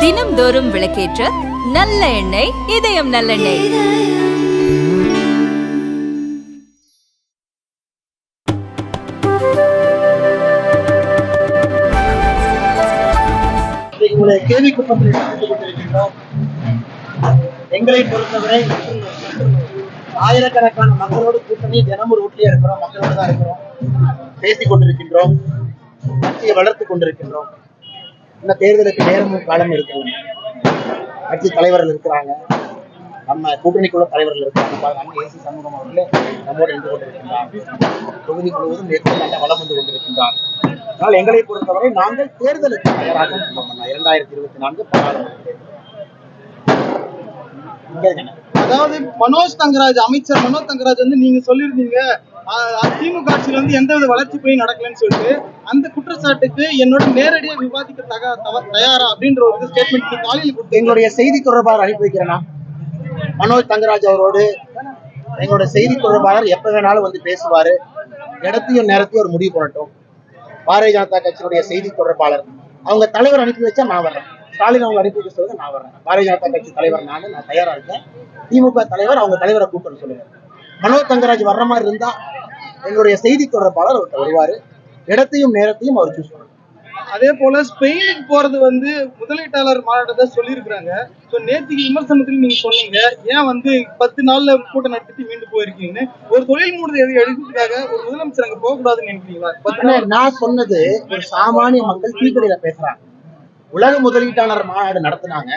தினம்தோறும் விளக்கேற்ற நல்ல எண்ணெய் இதயம் நல்லெண்ணெய் உங்களை கொண்டிருக்கின்றோம் எங்களை பொறுத்தவரை ஆயிரக்கணக்கான மக்களோடு கூட்டணி தினமும் ரோட்லயே இருக்கிறோம் மக்களோடு தான் இருக்கிறோம். பேசிக் கொண்டிருக்கின்றோம் கட்சியை வளர்த்துக் கொண்டிருக்கின்றோம் இந்த தேர்தலுக்கு நேரமும் காலம் இருக்குங்க கட்சி தலைவர்கள் இருக்கிறாங்க. நம்ம கூட்டணிக்குள்ள தலைவர்கள் இருக்காங்க. பாருங்க, ஏசி சண்முகம் அவர்களே நம்மோடு நின்று கொண்டிருக்கின்றார் தொகுதி முழுவதும் நேற்று நல்ல வளம் வந்து கொண்டிருக்கின்றார். ஆனால் எங்களை பொறுத்தவரை நாங்கள் தேர்தலுக்கு தயாராக இரண்டாயிரத்தி இருபத்தி நான்கு பாராளுமன்ற தேர்தல். அதாவது மனோஜ் தங்கராஜ் அமைச்சர் மனோஜ் தங்கராஜ் வந்து நீங்க சொல்லியிருந்தீங்க. திமுக ஆட்சியில வந்து எந்தவித வளர்ச்சி போய் நடக்கலன்னு சொல்லிட்டு அந்த குற்றச்சாட்டுக்கு என்னோட நேரடியாக விவாதிக்க தக தயாரா அப்படின்ற ஒரு ஸ்டேட்மெண்ட் காலையில் கொடுத்து எங்களுடைய செய்தி தொடர்பாளர் அனுப்பி வைக்கிறேன்னா மனோஜ் தங்கராஜ் அவரோடு எங்களோட செய்தி தொடர்பாளர் எப்ப வேணாலும் வந்து பேசுவாரு. இடத்தையும் நேரத்தையும் ஒரு முடிவு பண்ணட்டும். பாரதிய ஜனதா கட்சியினுடைய செய்தி தொடர்பாளர். அவங்க தலைவர் அனுப்பி வச்சா நான் வர்றேன். ஸ்டாலின் அவங்க அனுப்பி வைக்க சொல்லுங்க நான் வர்றேன். பாரதிய ஜனதா கட்சி தலைவர் நானு நான் தயாரா இருக்கேன். திமுக தலைவர் அவங்க தலைவரை கூப்பிட்டு சொல்லுங்க. மனோஜ் தங்கராஜ் வர்ற மாதிரி இருந்தா எங்களுடைய செய்தி தொடர்பாளர் அவர்கிட்ட வருவாரு. இடத்தையும் நேரத்தையும் அவர் சூஸ் அதே போல ஸ்பெயினுக்கு போறது வந்து முதலீட்டாளர் மாநாட்டத்தை சொல்லியிருக்கிறாங்க. ஸோ நேற்றுக்கு விமர்சனத்தில் நீங்க சொன்னீங்க. ஏன் வந்து பத்து நாள்ல கூட்டம் நடத்திட்டு மீண்டு போயிருக்கீங்கன்னு. ஒரு தொழில் மூடத்தை எது எடுக்கிறதுக்காக ஒரு முதலமைச்சர் அங்க போகக்கூடாதுன்னு நினைக்கிறீங்களா? நான் சொன்னது ஒரு சாமானிய மக்கள் தீக்கடையில பேசுறாங்க. உலக முதலீட்டாளர் மாநாடு நடத்துனாங்க.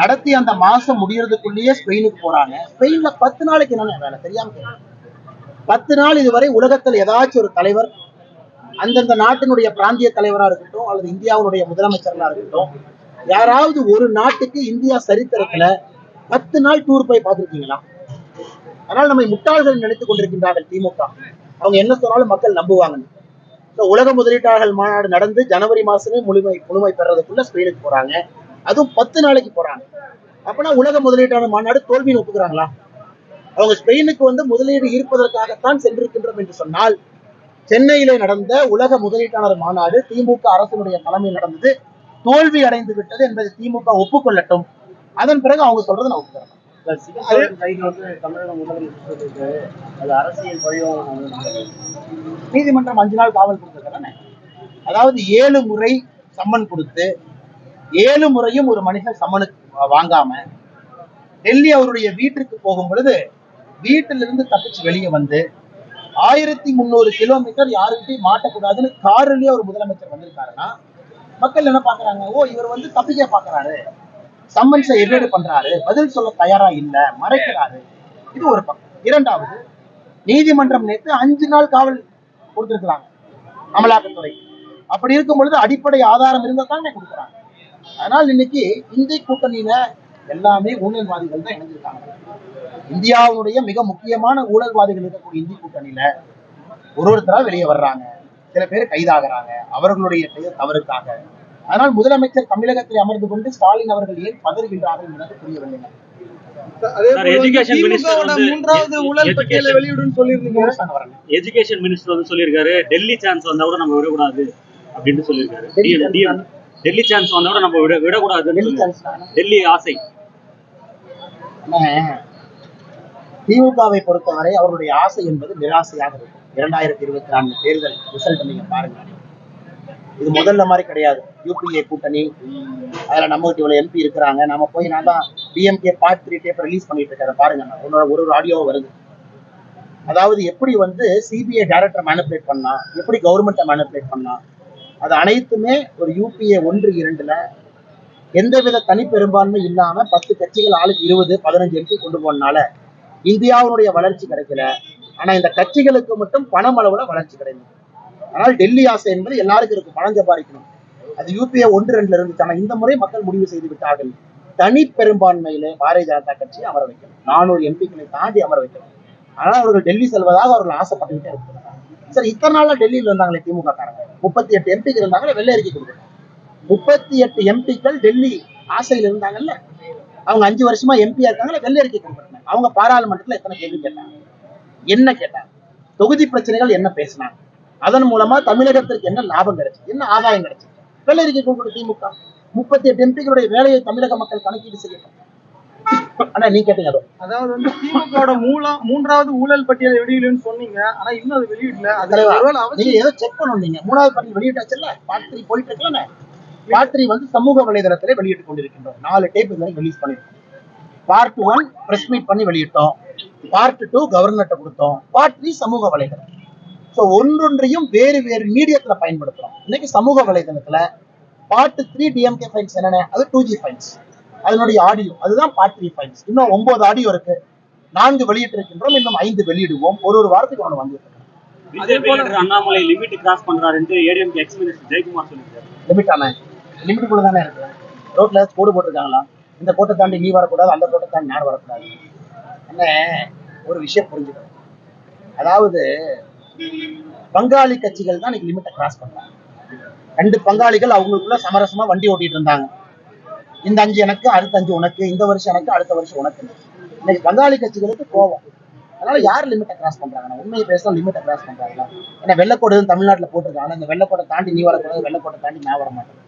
நடத்தி அந்த மாசம் முடியறதுக்குள்ளேயே ஸ்பெயினுக்கு போறாங்க. ஸ்பெயின்ல பத்து நாளைக்கு என்னென்ன வேலை தெரியாம. பத்து நாள் இதுவரை உலகத்தில் ஏதாச்சும் ஒரு தலைவர் அந்தந்த நாட்டினுடைய பிராந்திய தலைவரா இருக்கட்டும் அல்லது இந்தியாவுடைய முதலமைச்சர்களாக இருக்கட்டும் யாராவது ஒரு நாட்டுக்கு இந்தியா சரித்திரத்துல பத்து நாள் டூர் போய் பார்த்துருக்கீங்களா? அதனால் நம்மை முட்டாள்கள் நினைத்துக் கொண்டிருக்கின்றார்கள் திமுக. அவங்க என்ன சொன்னாலும் மக்கள் நம்புவாங்கன்னு உலக முதலீட்டாளர்கள் மாநாடு நடந்து ஜனவரி மாசமே முழுமை முழுமை பெறதுக்குள்ள ஸ்பெயினுக்கு போறாங்க. அதுவும் பத்து நாளைக்கு போறாங்க. அப்பனா உலக முதலீட்டாளர் மாநாடு தோல்வின்னு ஒப்புக்கிறாங்களா? அவங்க ஸ்பெயினுக்கு வந்து முதலீடு ஈர்ப்பதற்காகத்தான் சென்றிருக்கின்றோம் என்று சொன்னால் சென்னையிலே நடந்த உலக முதலீட்டாளர் மாநாடு திமுக அரசினுடைய தலைமையில் நடந்தது. தோல்வி அடைந்து விட்டது என்பதை திமுக ஒப்புக்கொள்ளட்டும். அதன் பிறகு அவங்க சொல்றதை நான் ஒப்புக்கிறேன். நீதிமன்றம் அஞ்சு நாள் காவல் கொடுத்ததானே அதாவது ஏழு முறை சம்மன் கொடுத்து ஏழு முறையும் ஒரு மனுஷன் சம்மனுக்கு வாங்காம டெல்லி அவருடைய வீட்டிற்கு போகும் பொழுது வீட்டிலிருந்து தப்பிச்சு வெளியே வந்து ஆயிரத்தி முந்நூறு கிலோமீட்டர் யாருக்கிட்டையும் மாட்டக்கூடாதுன்னு காரிலேயே ஒரு முதலமைச்சர் வந்திருக்காருன்னா மக்கள் என்ன பாக்குறாங்க ஓ இவர் வந்து தப்பிக்க பாக்குறாரு சம்மன்ஸை எவேடு பண்றாரு. பதில் சொல்ல தயாரா இல்ல. மறைக்கிறாரு. இது ஒரு பக்கம். இரண்டாவது நீதிமன்றம் நேற்று அஞ்சு நாள் காவல் கொடுத்திருக்கிறாங்க அமலாக்கத்துறை. அப்படி இருக்கும் பொழுது அடிப்படை ஆதாரம் இருந்தா தானே கொடுக்குறாங்க. அதனால் இன்னைக்கு இந்திய கூட்டணியில எல்லாமே ஊழல்வாதிகள் தான் இணைஞ்சிருக்காங்க. இந்தியாவுடைய மிக முக்கியமான ஊழல்வாதிகள் இருக்கக்கூடிய இந்திய கூட்டணியில ஒரு ஒருத்தரா வெளியே வர்றாங்க. சில பேர் கைதாகிறாங்க. அவர்களுடைய செயல் தவறுக்காக. அதனால் முதலமைச்சர் தமிழகத்தில் அமர்ந்து கொண்டு ஸ்டாலின் அவர்கள் ஏன் பதறுகின்றார்கள் என்பது புரியவில்லை. எஜுகேஷன் மினிஸ்டர் வந்து சொல்லியிருக்காரு டெல்லி சான்ஸ் வந்தா கூட நம்ம விடக்கூடாது அப்படின்னு சொல்லியிருக்காரு. டெல்லி சான்ஸ் வந்தா கூட நம்ம விட. சான்ஸ் டெல்லி ஆசை. திமுகவை பொறுத்தவரை அவருடைய ஆசை என்பது நிராசையாக இருக்கும். இரண்டாயிரத்தி இருபத்தி நான்கு தேர்தல் ரிசல்ட் நீங்க பாருங்க. இது முதல்ல மாதிரி கிடையாது. யூபிஏ கூட்டணி அதுல நம்ம கிட்ட இவ்வளவு எம்பி இருக்கிறாங்க. நம்ம போய் நான் தான் DMK part three tape release பண்ணிட்டு இருக்கேன். பாருங்க. உன்னோட ஒரு ஒரு ஒரு ஆடியோ வருது. அதாவது எப்படி வந்து சிபிஐ டைரக்டர் மேனிபுலேட் பண்ணா எப்படி கவர்மெண்ட்டை மேனிபுலேட் பண்ணா அது அனைத்துமே ஒரு யூபிஏ ஒன்று இரண்டுல எந்தவித தனிப்பெரும்பான்மை இல்லாம பத்து கட்சிகள் ஆளுக்கு இருபது பதினஞ்சு எம்பி கொண்டு போனால இந்தியாவுடைய வளர்ச்சி கிடைக்கல. ஆனா இந்த கட்சிகளுக்கு மட்டும் பணம் அளவுல வளர்ச்சி கிடைக்கும் ஆனால் டெல்லி ஆசை என்பது எல்லாருக்கும் இருக்கும் பணம் சம்பாதிக்கணும் அது யூபிஏ ஒன்று ரெண்டுல இருந்துச்சு. ஆனா இந்த முறை மக்கள் முடிவு செய்து விட்டார்கள். தனி பெரும்பான்மையிலே பாரதிய ஜனதா கட்சி அமர வைக்கணும். நானூறு எம்பிக்களை தாண்டி அமர வைக்கணும். ஆனால் அவர்கள் டெல்லி செல்வதாக அவர்கள் ஆசைப்பட்டுக்கிட்டே இருக்கிறாங்க சரி இத்தனை நாளா டெல்லியில் இருந்தாங்களே திமுக காரங்க முப்பத்தி எட்டு எம்பிக்கு இருந்தாங்களே வெள்ளை அறிக்கை கொடுக்கணும். முப்பத்தி எட்டு எம்பிக்கள் டெல்லி ஆசையில் இருந்தாங்கல்ல? அவங்க அஞ்சு வருஷமா எம்பியா இருக்காங்களே? வெள்ளை அறிக்கை கொடுக்கணும் அவங்க பாராளுமன்றத்துல எத்தனை கேள்வி கேட்டாங்க? என்ன கேட்டாங்க? தொகுதி பிரச்சனைகள் என்ன பேசினாங்க? அதன் மூலமா தமிழகத்திற்கு என்ன லாபம் கிடைச்சு? என்ன ஆதாயம் கிடைச்சு? வெள்ளை அறிக்கை கொடுக்கணும் திமுக. முப்பத்தி எட்டு எம்பிக்களுடைய வேலையை தமிழக மக்கள் கணக்கீடு செய்யட்டும். ஆனா நீ கேட்டீங்க அதோ. அதாவது வந்து திமுகவோட மூலம் மூன்றாவது ஊழல் பட்டியலை வெளியிடுன்னு சொன்னீங்க. ஆனா இன்னும் அது வெளியிடல. அது நீங்க ஏதோ செக் பண்ணணும் நீங்க. மூணாவது பட்டியல் வெளியிட்டாச்சுல்ல? பார்ட் த்ரீ போயிட்டு இருக்கல பார்ட் த்ரீ வந்து சமூக வலைதளத்திலே வெளியிட்டு கொண்டிருக்கின்றோம் நாலு டேப் இதுவரை ரிலீஸ் பண்ணிருக்கோம். பார்ட் ஒன் பிரஸ் மீட் பண்ணி வெளியிட்டோம். பார்ட் டூ கவர்னர்கிட்ட கொடுத்தோம். பார்ட் த்ரீ சமூக வலைதளம். ஸோ ஒன்றொன்றையும் வேறு வேறு மீடியத்துல பயன்படுத்துறோம். இன்னைக்கு சமூக வலைதளத்துல பார்ட் த்ரீ டிஎம்கே ஃபைல்ஸ் என்னென்ன? அது டூ ஜி ஃபைல்ஸ் அதனுடைய ஆடியோ அதுதான் பார்ட் த்ரீ ஃபைல்ஸ் இன்னும் ஒன்பது ஆடியோ இருக்கு. நான்கு வெளியிட்டு இருக்கின்றோம் இன்னும் ஐந்து வெளியிடுவோம். ஒரு ஒரு வாரத்துக்கு ஒன்று இருக்கு. BJP leader Annamalai limit cross பண்றாருன்ட்டு ADMK ex minister Jayakumar சொல்லியிருக்காரு. லிமிட் ஆன? லிமிட்டுக்குள்ள தானே இருக்கு? ரோட்ல கோடு போட்டிருக்காங்களா? இந்த கோட்டை தாண்டி நீ வரக்கூடாது அந்த கோட்டை தாண்டி நான் வரக்கூடாது. என்ன? ஒரு விஷயம் புரிஞ்சுக்கணும். அதாவது பங்காளி கட்சிகள் தான் இன்னைக்கு லிமிட்டை கிராஸ் பண்றாங்க. ரெண்டு பங்காளிகள் அவங்களுக்குள்ள சமரசமா வண்டி ஓட்டிட்டு இருந்தாங்க. இந்த அஞ்சு எனக்கு அடுத்த அஞ்சு உனக்கு இந்த வருஷம் எனக்கு அடுத்த வருஷம் உனக்கு. இன்னைக்கு பங்காளி கட்சிகளுக்கு கோவம் அதனால யார் லிமிட்டை கிராஸ் பண்றாங்க உண்மையை பேசினா லிமிட்டை கிராஸ் பண்றாங்களா? ஏன்னா வெள்ளக்கோடு தமிழ்நாட்டுல போட்டிருக்காங்க. அந்த வெள்ளக்கோட்டை தாண்டி நீ வரக்கூடாது வெள்ளக்கோட்டை தாண்டி நான் வர மாட்டேன்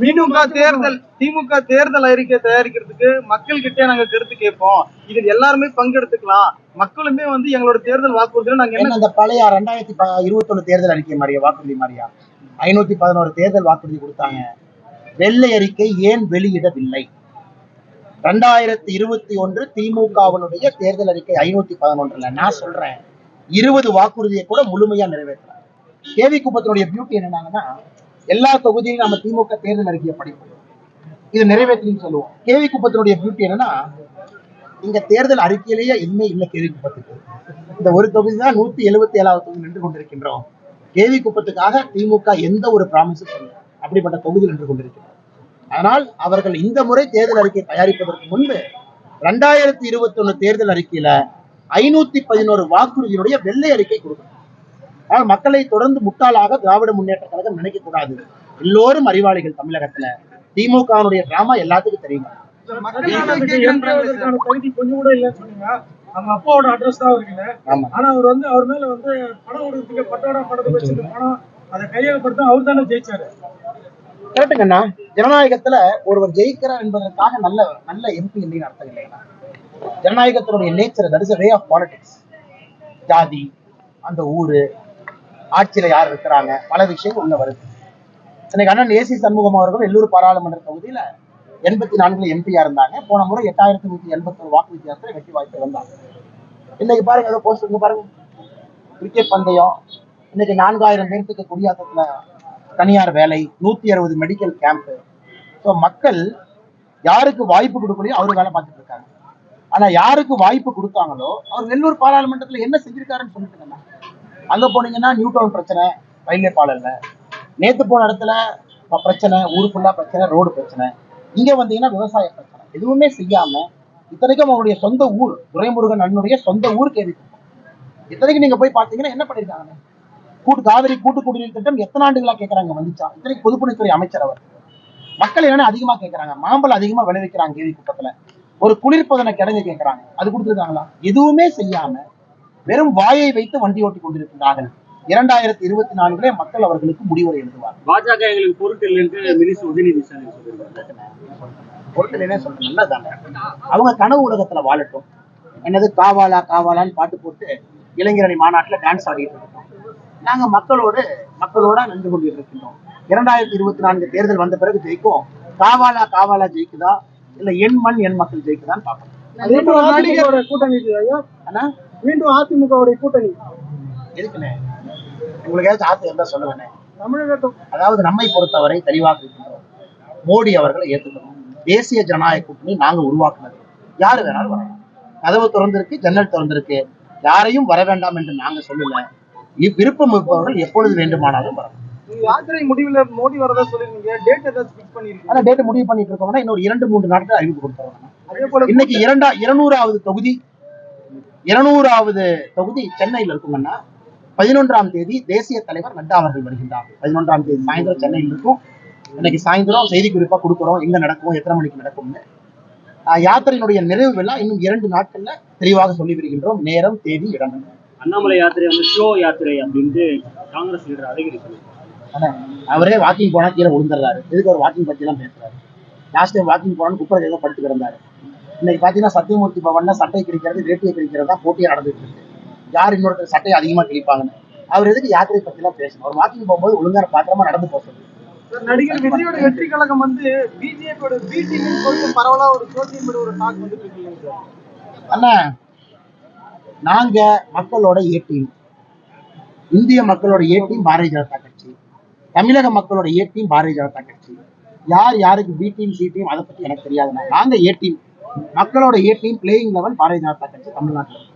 திமுக தேர்தல் திமுக தேர்தல் அறிக்கை தயாரிக்கிறதுக்கு மக்கள் கிட்டே நாங்க கருத்து கேட்போம். இதில் எல்லாருமே பங்கெடுத்துக்கலாம். மக்களுமே வந்து எங்களோட தேர்தல் வாக்குறுதியில நாங்க என்ன அந்த பழைய ரெண்டாயிரத்தி இருபத்தொன்னு தேர்தல் அறிக்கை மாதிரியா வாக்குறுதி மாதிரியா? ஐநூத்தி பதினோரு தேர்தல் வாக்குறுதி கொடுத்தாங்க. வெள்ளை அறிக்கை ஏன் வெளியிடவில்லை? ரெண்டாயிரத்தி இருபத்தி ஒன்று திமுகவினுடைய தேர்தல் அறிக்கை ஐநூத்தி பதினொன்றுல. நான் சொல்றேன். இருபது வாக்குறுதியை கூட முழுமையா நிறைவேற்றலாம் கேவி குப்பத்தினுடைய பியூட்டி என்னன்னாங்கன்னா எல்லா தொகுதியிலும் நம்ம திமுக தேர்தல் அறிக்கையை படிப்போம். இது நிறைவேற்றின்னு சொல்லுவோம். கேவி குப்பத்தினுடைய பியூட்டி என்னன்னா இங்க தேர்தல் அறிக்கையிலேயே எதுவுமே இல்லை கேவி குப்பத்துக்கு. இந்த ஒரு தொகுதி தான் நூத்தி எழுபத்தி ஏழாவது தொகுதி நின்று கொண்டிருக்கின்றோம். கேவி குப்பத்துக்காக திமுக எந்த ஒரு பிராமிஸும் சொல்லல அப்படிப்பட்ட தொகுதி நின்று கொண்டிருக்கிறோம் ஆனால் அவர்கள் இந்த முறை தேர்தல் அறிக்கை தயாரிப்பதற்கு முன்பு ரெண்டாயிரத்தி இருபத்தி ஒண்ணு தேர்தல் அறிக்கையில ஐநூத்தி பதினோரு வாக்குறுதியினுடைய வெள்ளை அறிக்கை கொடுக்கணும். ஆனால் மக்களை தொடர்ந்து முட்டாளாக திராவிட முன்னேற்ற கழகம் நினைக்க கூடாது எல்லோரும் அறிவாளிகள் தமிழகத்துல. திமுகவினுடைய டிராமா எல்லாத்துக்கும் தெரியும் அவங்க அப்பாவோட அட்ரஸ் தான் இருக்குல்ல ஆனா அவர் வந்து அவர் மேல வந்து பட்டோட வச்சிருந்த பணம் அதை கையகப்படுத்த அவர் தானே ஜெயிச்சாரு. கரெக்டுங்கண்ணா ஜனநாயகத்துல ஒருவர் ஜெயிக்கிறார் என்பதற்காக நல்ல நல்ல எம்பி இல்லைன்னு அர்த்தம் இல்லைங்களா ஜனநாயகத்தினுடைய nature that is way of politics ஜாதி அந்த ஊரு ஆட்சியில யார் இருக்கிறாங்க? பல விஷயங்கள் உள்ள வருது. இன்னைக்கு அண்ணன் ஏசி சண்முகம் அவர்கள் எல்லூர் பாராளுமன்ற தொகுதியில எண்பத்தி நான்குல எம்பியா இருந்தாங்க. போன முறை எட்டாயிரத்தி நூத்தி எண்பத்தி ஒரு வாக்கு வித்தியாசத்துல வெற்றி வாய்ப்பு இருந்தாங்க இன்னைக்கு பாருங்க ஏதோ போஸ்ட் பாருங்க. கிரிக்கெட் பந்தயம். இன்னைக்கு நான்காயிரம் பேர்த்துக்கு குடியாத்தத்துல தனியார் வேலை நூத்தி அறுபது மெடிக்கல் கேம்ப் ஸோ மக்கள் யாருக்கு வாய்ப்பு கொடுக்கலையோ அவரு வேலை பார்த்துட்டு இருக்காங்க. ஆனா யாருக்கு வாய்ப்பு கொடுத்தாங்களோ அவர் நெல்லூர் பாராளுமன்றத்துல என்ன செஞ்சிருக்காருன்னு சொல்லிட்டு இருந்தாங்க அங்க போனீங்கன்னா நியூ டவுன் பிரச்சனை ரயில்வே பாலம்ல. நேத்து போன இடத்துல பிரச்சனை ஊரு ஃபுல்லா பிரச்சனை ரோடு பிரச்சனை. இங்க வந்தீங்கன்னா விவசாய பிரச்சனை. எதுவுமே செய்யாம இத்தனைக்கும் அவருடைய சொந்த ஊர் துரைமுருகன் அண்ணனுடைய சொந்த ஊர் கேள்வி இத்தனைக்கும் நீங்க போய் பாத்தீங்கன்னா என்ன பண்ணிருக்காங்க? கூட்டு காவிரி கூட்டு குடிநீர் திட்டம் எத்தனை ஆண்டுகளா கேட்கறாங்க வந்துச்சா? இத்தனைக்கு பொதுப்பணித்துறை அமைச்சர் அவர். மக்கள் என்னன்னு அதிகமா கேட்கறாங்க மாம்பழம் அதிகமா விளைவிக்கிறாங்க கேவி கூட்டத்துல ஒரு குளிர்பதன கிடங்கு கேட்கறாங்க அது கொடுத்துருக்காங்களா? எதுவுமே செய்யாம வெறும் வாயை வைத்து வண்டி ஓட்டி கொண்டிருக்கிறார்கள் இரண்டாயிரத்தி இருபத்தி நான்கிலே மக்கள் அவர்களுக்கு முடிவுரை எழுதுவார் பாஜக எங்களுக்கு பொருட்டு இல்லைன்ட்டு மினிஸ்டர் உதயநிதி ஸ்டாலின் பொருட்களே சொல்றேன் நல்லதாங்க அவங்க கனவு உலகத்துல வாழட்டும். என்னது? காவாலா காவாலான்னு பாட்டு போட்டு இளைஞரணி மாநாட்டுல டான்ஸ் ஆடிட்டு இருக்கோம். நாங்க மக்களோடு மக்களோட நின்று கொண்டு இருக்கின்றோம். இரண்டாயிரத்தி இருபத்தி நான்கு தேர்தல் வந்த பிறகு ஜெயிக்கும் காவாலா காவாலா ஜெயிக்குதா? இல்ல எண் மண் எண் மக்கள் ஜெயிக்குதான்னு அதிமுகவோட கூட்டணி மீண்டும் அதிமுகவுடைய கூட்டணி. எதுக்குண்ணே? உங்களுக்கு ஏதாச்சும் ஆசை இருந்தா சொல்லுங்கண்ணே. அதாவது நம்மை பொறுத்தவரை தெளிவாக இருக்கின்றோம். மோடி அவர்களை ஏற்றுக்கணும். தேசிய ஜனநாயக கூட்டணி நாங்க உருவாக்குனது. யாரு வேணாலும் வரலாம். கதவு திறந்திருக்கு ஜன்னல் திறந்திருக்கு. யாரையும் வர வேண்டாம் என்று நாங்க சொல்லல. விருப்பம் இருப்பவர்கள் எப்பொழுது வேண்டுமானாலும் வரலாம். யாத்திரை முடிவுல மோடி வரதா சொல்லிருக்கீங்க டேட் ஏதாச்சும் ஃபிக்ஸ் பண்ணிருக்கீங்க. ஆனா டேட் முடிவு பண்ணிட்டு இருக்கோம்னா இன்னொரு இரண்டு மூன்று நாட்கள் அறிவிப்பு கொடுத்துருவாங்க. அதே போல இன்னைக்கு இரண்டா இருநூறாவது தொகுதி இருநூறாவது தொகுதி சென்னையில் இருக்குங்கன்னா பதினொன்றாம் தேதி தேசிய தலைவர் நட்டா அவர்கள் வருகின்றார். பதினொன்றாம் தேதி சாயந்தரம் சென்னையில் இருக்கும். இன்னைக்கு சாயந்தரம் செய்தி குறிப்பா கொடுக்குறோம். எங்க நடக்கும் எத்தனை மணிக்கு நடக்கும்னு. யாத்திரையினுடைய நிறைவு விழா இன்னும் இரண்டு நாட்கள்ல தெளிவாக சொல்லி வருகின்றோம் நேரம் தேதி இடம். அண்ணாமலை யாத்திரை வந்து ஷோ யாத்திரை அப்படின்ட்டு காங்கிரஸ் லீடர் ஆனா, அவரே வாக்கிங் போனா கீழே விழுந்துடுறாரு. எதுக்கு அவர் வாக்கிங் பத்தி எல்லாம் பேசுறாரு லாஸ்ட் டைம் வாக்கிங் போனான்னு குப்பரை ஏதோ படுத்து கிடந்தாரு. இன்னைக்கு பாத்தீங்கன்னா சத்தியமூர்த்தி பவன்ல சட்டை கிழிக்கிறது வேட்டியை கிழிக்கிறது தான் போட்டியா நடந்துட்டு இருக்கு. யார் இன்னொருத்தர் சட்டையை அதிகமா கிழிப்பாங்கன்னு. அவர் எதுக்கு யாத்திரை எல்லாம் பேசணும்? அவர் வாக்கிங் போகும்போது ஒழுங்கா பாத்திரமா நடந்து போக சொல்லு. நடிகர் விஜயோட வெற்றி கழகம் வந்து பிஜேபியோட பி டீம்னு சொல்லிட்டு பரவலா ஒரு சோசியல் ஒரு டாக் வந்துட்டு அண்ணா நாங்க மக்களோட ஏ டீம் இந்திய மக்களோட ஏ டீம் பாரதிய ஜனதா கட்சி. தமிழக மக்களோட ஏ டீம் பாரதிய ஜனதா கட்சி. யார் யாருக்கு பி டீம் சி டீம் அதை பத்தி எனக்கு தெரியாதுண்ணா. நாங்க ஏ டீம் மக்களோட A team playing level Bharatiya Janata கட்சி தமிழ்நாட்டில்